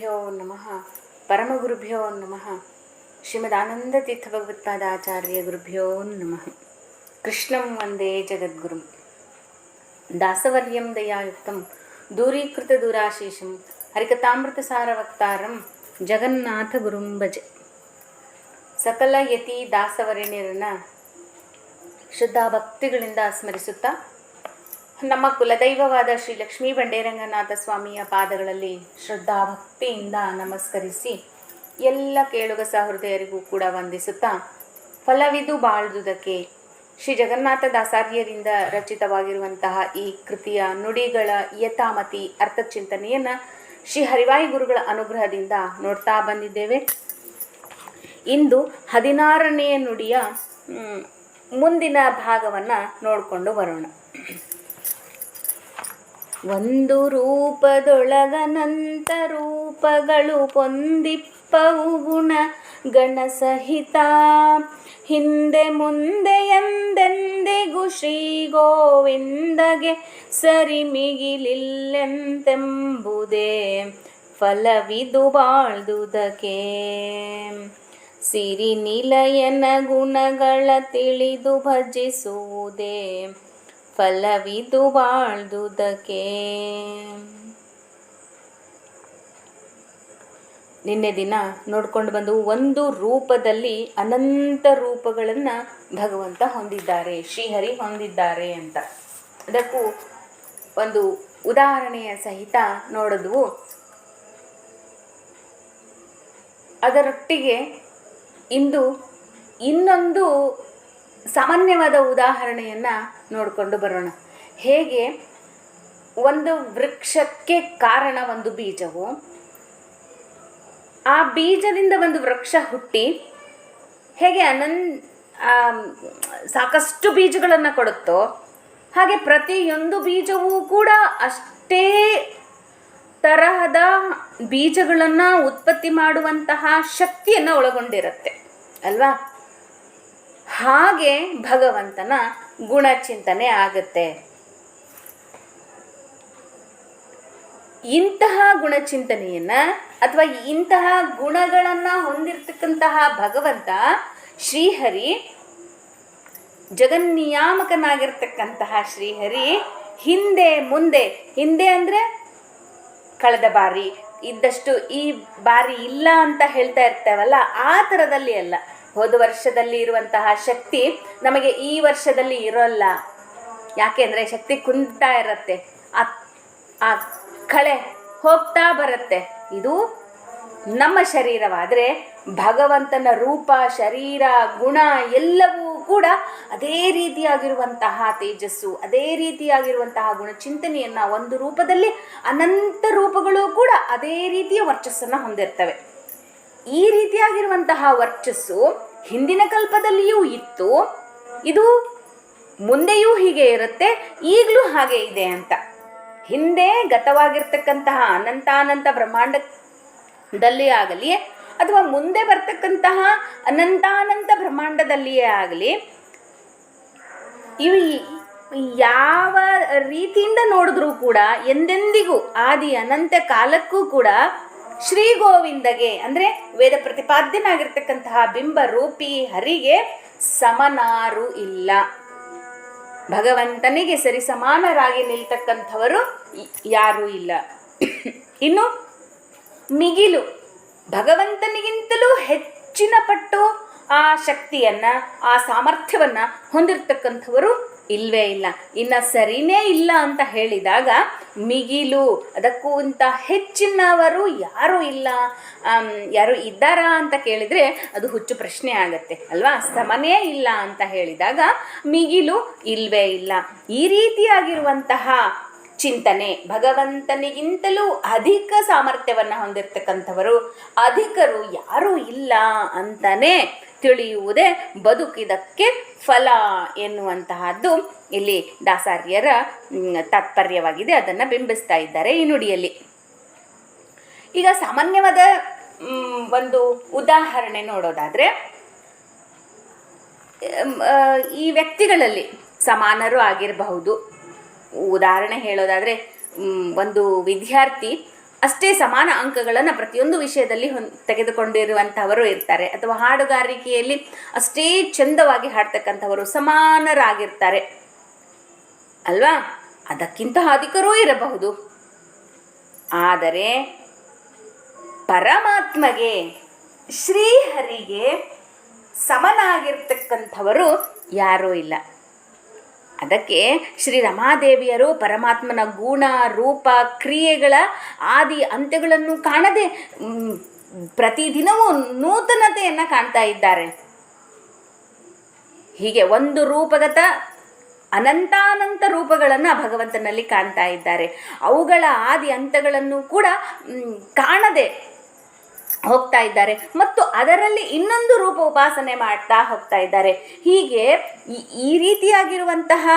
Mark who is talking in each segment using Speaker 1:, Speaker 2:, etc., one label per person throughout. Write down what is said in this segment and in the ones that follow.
Speaker 1: ಗುರುಭ್ಯೋ ನಮಃ. ಪರಮಗುರುಭ್ಯೋ ನಮಃ. ಭಗವತ್ಪಾದಾಚಾರ್ಯ ಗುರುಭ್ಯೋ ನಮಃ. ಕೃಷ್ಣಂ ವಂದೇ ಜಗದ್ಗುರುಂ. ದಾಸವರ್ಯಂ ದಯಾಯುಕ್ತಂ. ದೂರೀಕೃತ ದೂರಾಶೀಷಂ ಹರಿಕಥಾಮೃತಸಾರವಕ್ತಾರಂ. ಜಗನ್ನಾಥ ಗುರುಂ ಭಜೆ. ಸಕಲ ಯತಿ ದಾಸವರ್ಯನಿರನ್ನ ಶುದ್ಧ ಭಕ್ತಿಗಳಿಂದ ಸ್ಮರಿಸುತ್ತಾ ನಮ್ಮ ಕುಲದೈವವಾದ ಶ್ರೀ ಲಕ್ಷ್ಮೀ ಬಂಡೇರಂಗನಾಥ ಸ್ವಾಮಿಯ ಪಾದಗಳಲ್ಲಿ ಶ್ರದ್ಧಾ ಭಕ್ತಿಯಿಂದ ನಮಸ್ಕರಿಸಿ ಎಲ್ಲ ಕೇಳುಗ ಸಹೃದಯರಿಗೂ ಕೂಡ ವಂದಿಸುತ್ತಾ ಫಲವಿದು ಬಾಳ್ದುದಕ್ಕೆ ಶ್ರೀ ಜಗನ್ನಾಥ ದಾಸಾರ್ಯರಿಂದ ರಚಿತವಾಗಿರುವಂತಹ ಈ ಕೃತಿಯ ನುಡಿಗಳ ಯಥಾಮತಿ ಅರ್ಥ ಚಿಂತನೆಯನ್ನು ಶ್ರೀ ಹರಿವಾಯಿ ಗುರುಗಳ ಅನುಗ್ರಹದಿಂದ ನೋಡ್ತಾ ಬಂದಿದ್ದೇವೆ. ಇಂದು ಹದಿನಾರನೆಯ ನುಡಿಯ ಮುಂದಿನ ಭಾಗವನ್ನು ನೋಡಿಕೊಂಡು ಬರೋಣ. ಒಂದು ರೂಪದೊಳಗನಂತ ರೂಪಗಳು ಪೊಂದಿಪ್ಪವು ಗುಣ ಗಣಸಹಿತ ಹಿಂದೆ ಮುಂದೆ ಎಂದೆಂದಿಗೂ ಶ್ರೀ ಗೋವಿಂದಗೆ ಸರಿ ಮಿಗಿಲಿಲ್ಲೆಂತೆಂಬುದೇ ಫಲವಿದು ಬಾಳ್ದುದಕೆ ಸಿರಿ ನಿಲಯನ ಗುಣಗಳ ತಿಳಿದು ಭಜಿಸುವುದೇ ಫಲವಿದು ಬಾಳ್ದುದಕ್ಕೆ ನಿನ್ನೆ ದಿನ ನೋಡ್ಕೊಂಡು ಬಂದು ಒಂದು ರೂಪದಲ್ಲಿ ಅನಂತ ರೂಪಗಳನ್ನು ಭಗವಂತ ಹೊಂದಿದ್ದಾರೆ, ಶ್ರೀಹರಿ ಹೊಂದಿದ್ದಾರೆ ಅಂತ. ಅದಕ್ಕೂ ಒಂದು ಉದಾಹರಣೆಯ ಸಹಿತ ನೋಡಿದ್ವು ಅದರೊಟ್ಟಿಗೆ ಇಂದು ಇನ್ನೊಂದು ಸಾಮಾನ್ಯವಾದ ಉದಾಹರಣೆಯನ್ನು ನೋಡಿಕೊಂಡು ಬರೋಣ. ಹೇಗೆ ಒಂದು ವೃಕ್ಷಕ್ಕೆ ಕಾರಣ ಒಂದು ಬೀಜವು, ಆ ಬೀಜದಿಂದ ಒಂದು ವೃಕ್ಷ ಹುಟ್ಟಿ ಹೇಗೆ ಅನನ್ ಸಾಕಷ್ಟು ಬೀಜಗಳನ್ನು ಕೊಡುತ್ತೋ, ಹಾಗೆ ಪ್ರತಿಯೊಂದು ಬೀಜವೂ ಕೂಡ ಅಷ್ಟೇ ತರಹದ ಬೀಜಗಳನ್ನು ಉತ್ಪತ್ತಿ ಮಾಡುವಂತಹ ಶಕ್ತಿಯನ್ನು ಒಳಗೊಂಡಿರುತ್ತೆ, ಅಲ್ವಾ? ಹಾಗೆ ಭಗವಂತನ ಗುಣಚಿಂತನೆ ಆಗುತ್ತೆ. ಇಂತಹ ಗುಣಚಿಂತನೆಯನ್ನ ಅಥವಾ ಇಂತಹ ಗುಣಗಳನ್ನು ಹೊಂದಿರತಕ್ಕಂತಹ ಭಗವಂತ ಶ್ರೀಹರಿ ಜಗನ್ನಿಯಾಮಕನಾಗಿರ್ತಕ್ಕಂತಹ ಶ್ರೀಹರಿ ಹಿಂದೆ ಮುಂದೆ, ಹಿಂದೆ ಅಂದರೆ ಕಳೆದ ಬಾರಿ, ಇದ್ದಷ್ಟು ಈ ಬಾರಿ ಇಲ್ಲ ಅಂತ ಹೇಳ್ತಾ ಇರ್ತೇವಲ್ಲ, ಆ ಥರದಲ್ಲಿ ಅಲ್ಲ. ಹೋದ ವರ್ಷದಲ್ಲಿ ಇರುವಂತಹ ಶಕ್ತಿ ನಮಗೆ ಈ ವರ್ಷದಲ್ಲಿ ಇರೋಲ್ಲ. ಯಾಕೆಂದರೆ ಶಕ್ತಿ ಕುಂತಾ ಇರತ್ತೆ. ಆ ಆ ಕಳೆ ಹೋಗ್ತಾ ಬರುತ್ತೆ. ಇದು ನಮ್ಮ ಶರೀರವಾದರೆ ಭಗವಂತನ ರೂಪ, ಶರೀರ, ಗುಣ ಎಲ್ಲವೂ ಕೂಡ ಅದೇ ರೀತಿಯಾಗಿರುವಂತಹ ತೇಜಸ್ಸು, ಅದೇ ರೀತಿಯಾಗಿರುವಂತಹ ಗುಣ ಚಿಂತನೆಯನ್ನ ಒಂದು ರೂಪದಲ್ಲಿ ಅನಂತ ರೂಪಗಳು ಕೂಡ ಅದೇ ರೀತಿಯ ವರ್ಚಸ್ಸನ್ನು ಹೊಂದಿರ್ತವೆ. ಈ ರೀತಿಯಾಗಿರುವಂತಹ ವರ್ಚಸ್ಸು ಹಿಂದಿನ ಕಲ್ಪದಲ್ಲಿಯೂ ಇತ್ತು. ಇದು ಮುಂದೆಯೂ ಹೀಗೆ ಇರುತ್ತೆ, ಈಗಲೂ ಹಾಗೆ ಇದೆ ಅಂತ. ಹಿಂದೆ ಗತವಾಗಿರ್ತಕ್ಕಂತಹ ಅನಂತಾನಂತ ಬ್ರಹ್ಮಾಂಡದಲ್ಲಿ ಆಗಲಿ ಅಥವಾ ಮುಂದೆ ಬರ್ತಕ್ಕಂತಹ ಅನಂತಾನಂತ ಬ್ರಹ್ಮಾಂಡದಲ್ಲಿಯೇ ಆಗಲಿ, ಇವು ಯಾವ ರೀತಿಯಿಂದ ನೋಡಿದ್ರೂ ಕೂಡ ಎಂದೆಂದಿಗೂ, ಆದಿ ಅನಂತ ಕಾಲಕ್ಕೂ ಕೂಡ ಶ್ರೀ ಗೋವಿಂದಗೆ ಅಂದರೆ ವೇದ ಪ್ರತಿಪಾದ್ಯನಾಗಿರ್ತಕ್ಕಂತಹ ಬಿಂಬ ರೂಪಿ ಹರಿಗೆ ಸಮನಾರು ಇಲ್ಲ. ಭಗವಂತನಿಗೆ ಸರಿ ಸಮಾನರಾಗಿ ನಿಲ್ತಕ್ಕಂಥವರು ಯಾರು ಇಲ್ಲ. ಇನ್ನು ಮಿಗಿಲು, ಭಗವಂತನಿಗಿಂತಲೂ ಹೆಚ್ಚಿನ ಪಟ್ಟು ಆ ಶಕ್ತಿಯನ್ನು, ಆ ಸಾಮರ್ಥ್ಯವನ್ನು ಹೊಂದಿರತಕ್ಕಂಥವರು ಇಲ್ವೇ ಇಲ್ಲ. ಇನ್ನು ಸರಿನೇ ಇಲ್ಲ ಅಂತ ಹೇಳಿದಾಗ ಮಿಗಿಲು ಅದಕ್ಕೂ ಅಂತ ಹೆಚ್ಚಿನವರು ಯಾರೂ ಇಲ್ಲ. ಯಾರು ಇದ್ದಾರಾ ಅಂತ ಕೇಳಿದರೆ ಅದು ಹುಚ್ಚು ಪ್ರಶ್ನೆ ಆಗತ್ತೆ, ಅಲ್ವಾ? ಸಮನೇ ಇಲ್ಲ ಅಂತ ಹೇಳಿದಾಗ ಮಿಗಿಲು, ಇಲ್ವೇ ಇಲ್ಲ. ಈ ರೀತಿಯಾಗಿರುವಂತಹ ಚಿಂತನೆ ಭಗವಂತನಿಗಿಂತಲೂ ಅಧಿಕ ಸಾಮರ್ಥ್ಯವನ್ನು ಹೊಂದಿರತಕ್ಕಂಥವರು, ಅಧಿಕರು ಯಾರೂ ಇಲ್ಲ ಅಂತಲೇ ತಿಳಿಯುವುದೇ ಬದುಕಿದಕ್ಕೆ ಫಲ ಎನ್ನುವಂತಹದ್ದು ಇಲ್ಲಿ ದಾಸಾರ್ಯರ ತಾತ್ಪರ್ಯವಾಗಿದೆ. ಅದನ್ನು ಬಿಂಬಿಸ್ತಾ ಇದ್ದಾರೆ ಈ ನುಡಿಯಲ್ಲಿ. ಈಗ ಸಾಮಾನ್ಯವಾದ ಒಂದು ಉದಾಹರಣೆ ನೋಡೋದಾದರೆ ಈ ವ್ಯಕ್ತಿಗಳಲ್ಲಿ ಸಮಾನರು ಆಗಿರಬಹುದು. ಉದಾಹರಣೆ ಹೇಳೋದಾದರೆ ಒಂದು ವಿದ್ಯಾರ್ಥಿ ಅಷ್ಟೇ ಸಮಾನ ಅಂಕಗಳನ್ನು ಪ್ರತಿಯೊಂದು ವಿಷಯದಲ್ಲಿ ಹೊನ್ ತೆಗೆದುಕೊಂಡಿರುವಂಥವರು ಇರ್ತಾರೆ. ಅಥವಾ ಹಾಡುಗಾರಿಕೆಯಲ್ಲಿ ಅಷ್ಟೇ ಚಂದವಾಗಿ ಹಾಡ್ತಕ್ಕಂಥವರು ಸಮಾನರಾಗಿರ್ತಾರೆ. ಅಲ್ವಾ? ಅದಕ್ಕಿಂತ ಅಧಿಕರೂ ಇರಬಹುದು. ಆದರೆ ಪರಮಾತ್ಮಗೆ, ಶ್ರೀಹರಿಗೆ ಸಮನಾಗಿರ್ತಕ್ಕಂಥವರು ಯಾರೂ ಇಲ್ಲ. ಅದಕ್ಕೆ ಶ್ರೀ ರಮಾದೇವಿಯರು ಪರಮಾತ್ಮನ ಗುಣ, ರೂಪ, ಕ್ರಿಯೆಗಳ ಆದಿ ಅಂತ್ಯಗಳನ್ನು ಕಾಣದೆ ಪ್ರತಿದಿನವೂ ನೂತನತೆಯನ್ನು ಕಾಣ್ತಾ ಇದ್ದಾರೆ. ಹೀಗೆ ಒಂದು ರೂಪಗತ ಅನಂತಾನಂತ ರೂಪಗಳನ್ನು ಭಗವಂತನಲ್ಲಿ ಕಾಣ್ತಾ ಇದ್ದಾರೆ. ಅವುಗಳ ಆದಿ ಅಂತಗಳನ್ನು ಕೂಡ ಕಾಣದೆ ಹೋಗ್ತಾ ಇದ್ದಾರೆ. ಮತ್ತು ಅದರಲ್ಲಿ ಇನ್ನೊಂದು ರೂಪ ಉಪಾಸನೆ ಮಾಡ್ತಾ ಹೋಗ್ತಾ ಇದ್ದಾರೆ. ಹೀಗೆ ಈ- ರೀತಿಯಾಗಿರುವಂತಹ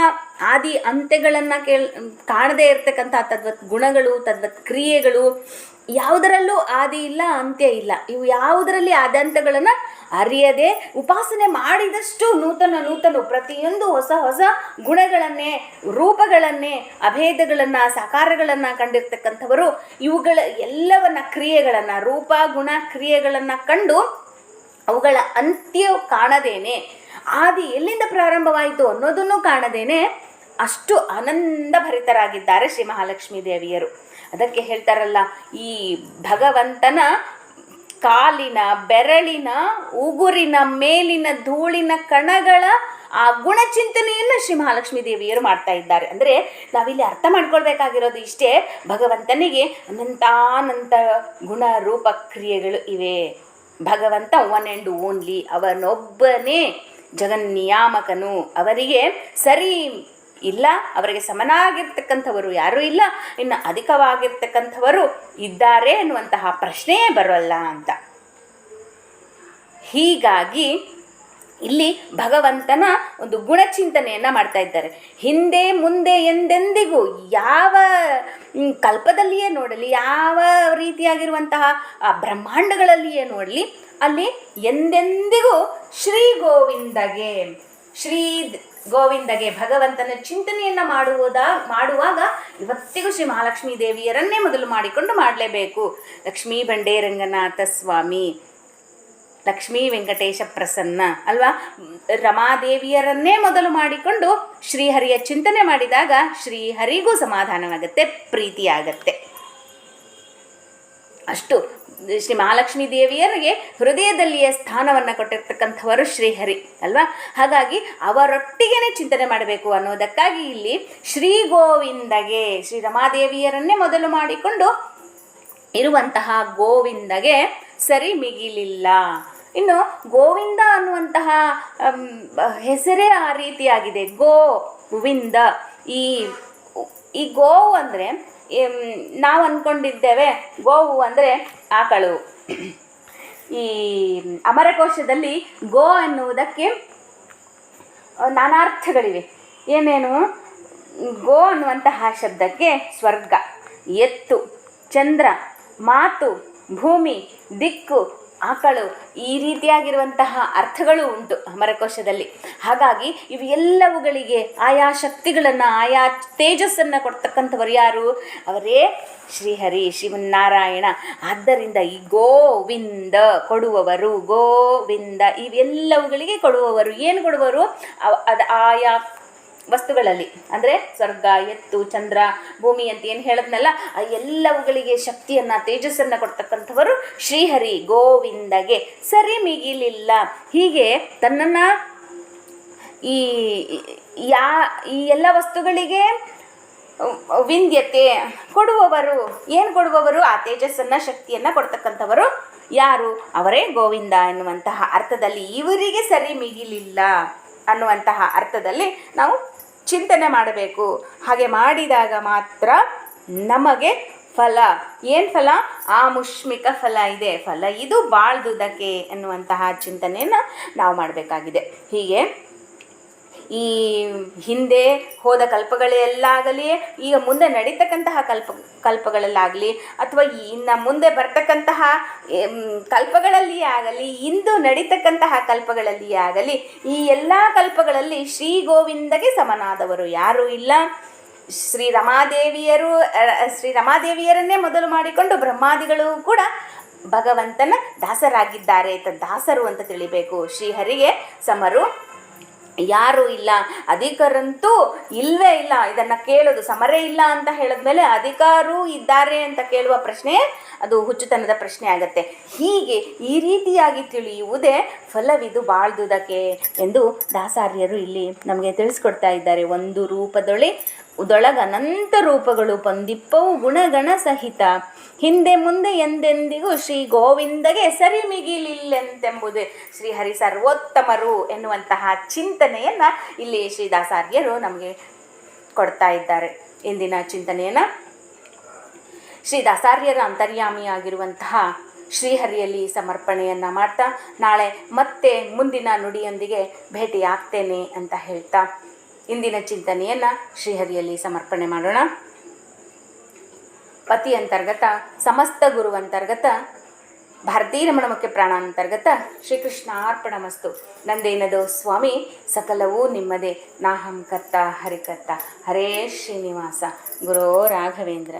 Speaker 1: ಆದಿ ಅಂತ್ಯಗಳನ್ನು ಕೇಳ್, ಕಾಣದೇ ಇರತಕ್ಕಂಥ ತದ್ವತ್ ಗುಣಗಳು ತದ್ವತ್ ಕ್ರಿಯೆಗಳು ಯಾವುದರಲ್ಲೂ ಆದಿ ಇಲ್ಲ, ಅಂತ್ಯ ಇಲ್ಲ. ಇವು ಯಾವುದರಲ್ಲಿ ಆದ್ಯಂತಗಳನ್ನು ಅರಿಯದೆ ಉಪಾಸನೆ ಮಾಡಿದಷ್ಟು ನೂತನ ನೂತನ ಪ್ರತಿಯೊಂದು ಹೊಸ ಹೊಸ ಗುಣಗಳನ್ನೇ, ರೂಪಗಳನ್ನೇ, ಅಭೇದಗಳನ್ನು, ಸಾಕಾರಗಳನ್ನು ಕಂಡಿರ್ತಕ್ಕಂಥವರು ಇವುಗಳ ಎಲ್ಲವನ್ನ ಕ್ರಿಯೆಗಳನ್ನು, ರೂಪ, ಗುಣ ಕ್ರಿಯೆಗಳನ್ನು ಕಂಡು ಅವುಗಳ ಅಂತ್ಯ ಕಾಣದೇನೆ. ಆದಿ ಎಲ್ಲಿಂದ ಪ್ರಾರಂಭವಾಯಿತು ಅನ್ನೋದನ್ನು ಕಾಣದೇನೆ. ಅಷ್ಟು ಆನಂದ ಭರಿತರಾಗಿದ್ದಾರೆ ಶ್ರೀ ಮಹಾಲಕ್ಷ್ಮೀ ದೇವಿಯರು. ಅದಕ್ಕೆ ಹೇಳ್ತಾರಲ್ಲ, ಈ ಭಗವಂತನ ಕಾಲಿನ, ಬೆರಳಿನ, ಉಗುರಿನ, ಮೇಲಿನ, ಧೂಳಿನ ಕಣಗಳ ಆ ಗುಣಚಿಂತನೆಯನ್ನು ಶ್ರೀ ಮಹಾಲಕ್ಷ್ಮೀ ದೇವಿಯರು ಮಾಡ್ತಾ ಇದ್ದಾರೆ. ಅಂದರೆ ನಾವಿಲ್ಲಿ ಅರ್ಥ ಮಾಡ್ಕೊಳ್ಬೇಕಾಗಿರೋದು ಇಷ್ಟೇ, ಭಗವಂತನಿಗೆ ಅನಂತಾನಂತ ಗುಣ ರೂಪ ಕ್ರಿಯೆಗಳು ಇವೆ. ಭಗವಂತ ಒನ್ ಆ್ಯಂಡ್ ಓನ್ಲಿ ಅವನೊಬ್ಬನೇ ಜಗನ್ನಿಯಾಮಕನು. ಅವರಿಗೆ ಸರಿ ಇಲ್ಲ, ಅವರಿಗೆ ಸಮನಾಗಿರ್ತಕ್ಕಂಥವರು ಯಾರೂ ಇಲ್ಲ, ಇನ್ನು ಅಧಿಕವಾಗಿರ್ತಕ್ಕಂಥವರು ಇದ್ದಾರೆ ಅನ್ನುವಂತಹ ಪ್ರಶ್ನೆಯೇ ಬರೋಲ್ಲ ಅಂತ. ಹೀಗಾಗಿ ಇಲ್ಲಿ ಭಗವಂತನ ಒಂದು ಗುಣಚಿಂತನೆಯನ್ನು ಮಾಡ್ತಾ ಇದ್ದಾರೆ. ಹಿಂದೆ ಮುಂದೆ ಎಂದೆಂದಿಗೂ ಯಾವ ಕಲ್ಪದಲ್ಲಿಯೇ ನೋಡಲಿ, ಯಾವ ರೀತಿಯಾಗಿರುವಂತಹ, ಆ, ಬ್ರಹ್ಮಾಂಡಗಳಲ್ಲಿಯೇ ನೋಡಲಿ, ಅಲ್ಲಿ ಎಂದೆಂದಿಗೂ ಶ್ರೀ ಗೋವಿಂದಗೆ, ಶ್ರೀ ಗೋವಿಂದಗೆ ಭಗವಂತನ ಚಿಂತನೆಯನ್ನು ಮಾಡುವುದ, ಮಾಡುವಾಗ ಇವತ್ತಿಗೂ ಶ್ರೀ ಮಹಾಲಕ್ಷ್ಮೀ ದೇವಿಯರನ್ನೇ ಮೊದಲು ಮಾಡಿಕೊಂಡು ಮಾಡಲೇಬೇಕು. ಲಕ್ಷ್ಮೀ ಬಂಡೇ ರಂಗನಾಥ ಸ್ವಾಮಿ, ಲಕ್ಷ್ಮೀ ವೆಂಕಟೇಶ ಪ್ರಸನ್ನ, ಅಲ್ವಾ? ರಮಾದೇವಿಯರನ್ನೇ ಮೊದಲು ಮಾಡಿಕೊಂಡು ಶ್ರೀಹರಿಯ ಚಿಂತನೆ ಮಾಡಿದಾಗ ಶ್ರೀಹರಿಗೂ ಸಮಾಧಾನವಾಗುತ್ತೆ, ಪ್ರೀತಿಯಾಗತ್ತೆ. ಅಷ್ಟು ಶ್ರೀ ಮಹಾಲಕ್ಷ್ಮೀ ದೇವಿಯರಿಗೆ ಹೃದಯದಲ್ಲಿಯೇ ಸ್ಥಾನವನ್ನು ಕೊಟ್ಟಿರ್ತಕ್ಕಂಥವರು ಶ್ರೀಹರಿ, ಅಲ್ವಾ? ಹಾಗಾಗಿ ಅವರೊಟ್ಟಿಗೆನೇ ಚಿಂತನೆ ಮಾಡಬೇಕು ಅನ್ನೋದಕ್ಕಾಗಿ ಇಲ್ಲಿ ಶ್ರೀ ಗೋವಿಂದಗೆ, ಶ್ರೀ ರಮಾದೇವಿಯರನ್ನೇ ಮೊದಲು ಮಾಡಿಕೊಂಡು ಇರುವಂತಹ ಗೋವಿಂದಗೆ ಸರಿ ಮಿಗಿಲಿಲ್ಲ. ಇನ್ನು ಗೋವಿಂದ ಅನ್ನುವಂತಹ ಹೆಸರೇ ಆ ರೀತಿಯಾಗಿದೆ. ಗೋ ವಿಂದ ಈ ಈ ಗೋವು ಅಂದರೆ ನಾವು ಅಂದ್ಕೊಂಡಿದ್ದೇವೆ ಗೋವು ಅಂದರೆ ಆಕಳು ಈ ಅಮರಕೋಶದಲ್ಲಿ ಗೋ ಎನ್ನುವುದಕ್ಕೆ ನಾನಾರ್ಥಗಳಿವೆ. ಏನೇನು? ಗೋ ಅನ್ನುವಂತಹ ಶಬ್ದಕ್ಕೆ ಸ್ವರ್ಗ, ಎತ್ತು, ಚಂದ್ರ, ಮಾತು, ಭೂಮಿ, ದಿಕ್ಕು ಆಕಳು ಈ ರೀತಿಯಾಗಿರುವಂತಹ ಅರ್ಥಗಳು ಉಂಟು ಮರಕೋಶದಲ್ಲಿ ಹಾಗಾಗಿ ಇವು ಎಲ್ಲವುಗಳಿಗೆ ಆಯಾ ಶಕ್ತಿಗಳನ್ನು, ಆಯಾ ತೇಜಸ್ಸನ್ನು ಕೊಡ್ತಕ್ಕಂಥವರು ಯಾರು? ಅವರೇ ಶ್ರೀಹರಿ ಶಿವನಾರಾಯಣ. ಆದ್ದರಿಂದ ಈ ಗೋವಿಂದ ಕೊಡುವವರು, ಗೋವಿಂದ ಇವೆಲ್ಲವುಗಳಿಗೆ ಕೊಡುವವರು. ಏನು ಕೊಡುವರು ಅದು ಆಯಾ ವಸ್ತುಗಳಲ್ಲಿ. ಅಂದರೆ ಸ್ವರ್ಗ, ಎತ್ತು, ಚಂದ್ರ, ಭೂಮಿ ಅಂತ ಏನು ಹೇಳಿದ್ನಲ್ಲ, ಆ ಎಲ್ಲವುಗಳಿಗೆ ಶಕ್ತಿಯನ್ನು, ತೇಜಸ್ಸನ್ನು ಕೊಡ್ತಕ್ಕಂಥವರು ಶ್ರೀಹರಿ ಗೋವಿಂದಗೆ. ಸರಿ ಮಿಗಿಲಿಲ್ಲ. ಹೀಗೆ ತನ್ನನ್ನು ಈ ಯಾ, ಈ ಎಲ್ಲ ವಸ್ತುಗಳಿಗೆ ವಿಂದ್ಯತೆ ಕೊಡುವವರು, ಏನು ಕೊಡುವವರು? ಆ ತೇಜಸ್ಸನ್ನು, ಶಕ್ತಿಯನ್ನು ಕೊಡ್ತಕ್ಕಂಥವರು ಯಾರು? ಅವರೇ ಗೋವಿಂದ ಎನ್ನುವಂತಹ ಅರ್ಥದಲ್ಲಿ ಇವರಿಗೆ ಸರಿ ಮಿಗಿಲಿಲ್ಲ ಅನ್ನುವಂತಹ ಅರ್ಥದಲ್ಲಿ ನಾವು ಚಿಂತನೆ ಮಾಡಬೇಕು. ಹಾಗೆ ಮಾಡಿದಾಗ ಮಾತ್ರ ನಮಗೆ ಫಲ. ಏನು ಫಲ? ಆ ಮುಷ್ಮಿಕ ಫಲ ಇದೆ. ಫಲ ಇದು ಬಾಳ್ದುದಕ್ಕೆ ಎನ್ನುವಂತಹ ಚಿಂತನೆಯನ್ನು ನಾವು ಮಾಡಬೇಕಾಗಿದೆ. ಹೀಗೆ ಈ ಹಿಂದೆ ಹೋದ ಕಲ್ಪಗಳೆಲ್ಲಾಗಲಿ, ಈಗ ಮುಂದೆ ನಡೀತಕ್ಕಂತಹ ಕಲ್ಪ, ಕಲ್ಪಗಳಲ್ಲಾಗಲಿ, ಅಥವಾ ಇನ್ನು ಮುಂದೆ ಬರ್ತಕ್ಕಂತಹ ಕಲ್ಪಗಳಲ್ಲಿ ಆಗಲಿ, ಇಂದು ನಡೀತಕ್ಕಂತಹ ಕಲ್ಪಗಳಲ್ಲಿ ಆಗಲಿ, ಈ ಎಲ್ಲ ಕಲ್ಪಗಳಲ್ಲಿ ಶ್ರೀ ಗೋವಿಂದಗೆ ಸಮನಾದವರು ಯಾರೂ ಇಲ್ಲ. ಶ್ರೀ ರಮಾದೇವಿಯರು ಶ್ರೀ ರಮಾದೇವಿಯರನ್ನೇ ಮೊದಲು ಮಾಡಿಕೊಂಡು ಬ್ರಹ್ಮಾದಿಗಳು ಕೂಡ ಭಗವಂತನ ದಾಸರಾಗಿದ್ದಾರೆ. ಅಂತ ದಾಸರು ಅಂತ ತಿಳಿಬೇಕು. ಶ್ರೀಹರಿಗೆ ಸಮರು. ಯಾರು ಇಲ್ಲ, ಅಧಿಕರಂತೂ ಇಲ್ವೇ ಇಲ್ಲ, ಇದನ್ನು ಕೇಳೋದು ಸಮರೇ ಇಲ್ಲ ಅಂತ ಹೇಳಿದ್ಮೇಲೆ ಅಧಿಕಾರೂ ಇದ್ದಾರೆ ಅಂತ ಕೇಳುವ ಪ್ರಶ್ನೆ, ಅದು ಹುಚ್ಚುತನದ ಪ್ರಶ್ನೆ ಆಗತ್ತೆ. ಹೀಗೆ ಈ ರೀತಿಯಾಗಿ ತಿಳಿಯುವುದೇ ಫಲವಿದು ಬಾಳ್ದುದಕ್ಕೆ ಎಂದು ದಾಸಾರ್ಯರು ಇಲ್ಲಿ ನಮಗೆ ತಿಳಿಸ್ಕೊಡ್ತಾ ಇದ್ದಾರೆ. ಒಂದು ರೂಪದೊಳೆ ಉದೊಳಗ ಅನಂತ ರೂಪಗಳು ಪಂದಿಪ್ಪವು ಗುಣಗಣ ಸಹಿತ. ಹಿಂದೆ ಮುಂದೆ ಎಂದೆಂದಿಗೂ ಶ್ರೀ ಗೋವಿಂದಗೆ ಸರಿ ಮಿಗಿಲಿಲ್ಲೆಂತೆಂಬುದು ಶ್ರೀಹರಿ ಸರ್ವೋತ್ತಮರು ಎನ್ನುವಂತಹ ಚಿಂತನೆಯನ್ನು ಇಲ್ಲಿ ಶ್ರೀದಾಸಾರ್ಯರು ನಮಗೆ ಕೊಡ್ತಾ ಇದ್ದಾರೆ. ಇಂದಿನ ಚಿಂತನೆಯನ್ನು ಶ್ರೀ ದಾಸಾರ್ಯರ ಅಂತರ್ಯಾಮಿಯಾಗಿರುವಂತಹ ಶ್ರೀಹರಿಯಲ್ಲಿ ಸಮರ್ಪಣೆಯನ್ನು ಮಾಡ್ತಾ ನಾಳೆ ಮತ್ತೆ ಮುಂದಿನ ನುಡಿಯೊಂದಿಗೆ ಭೇಟಿಯಾಗ್ತೇನೆ ಅಂತ ಹೇಳ್ತಾ ಇಂದಿನ ಚಿಂತನೆಯನ್ನು ಶ್ರೀಹರಿಯಲ್ಲಿ ಸಮರ್ಪಣೆ ಮಾಡೋಣ. ಪತಿ ಅಂತರ್ಗತ ಸಮಸ್ತ ಗುರು ಅಂತರ್ಗತ ಭಾರತೀ ರಮಣ ಮುಖ್ಯ ಅರ್ಪಣ ಮಸ್ತು. ನಂದೇನದು ಸ್ವಾಮಿ, ಸಕಲವೂ ನಿಮ್ಮದೇ. ನಾಹಂ ಕರ್ತ ಹರಿಕರ್ತ. ಹರೇ ಶ್ರೀನಿವಾಸ. ಗುರೋ ರಾಘವೇಂದ್ರ.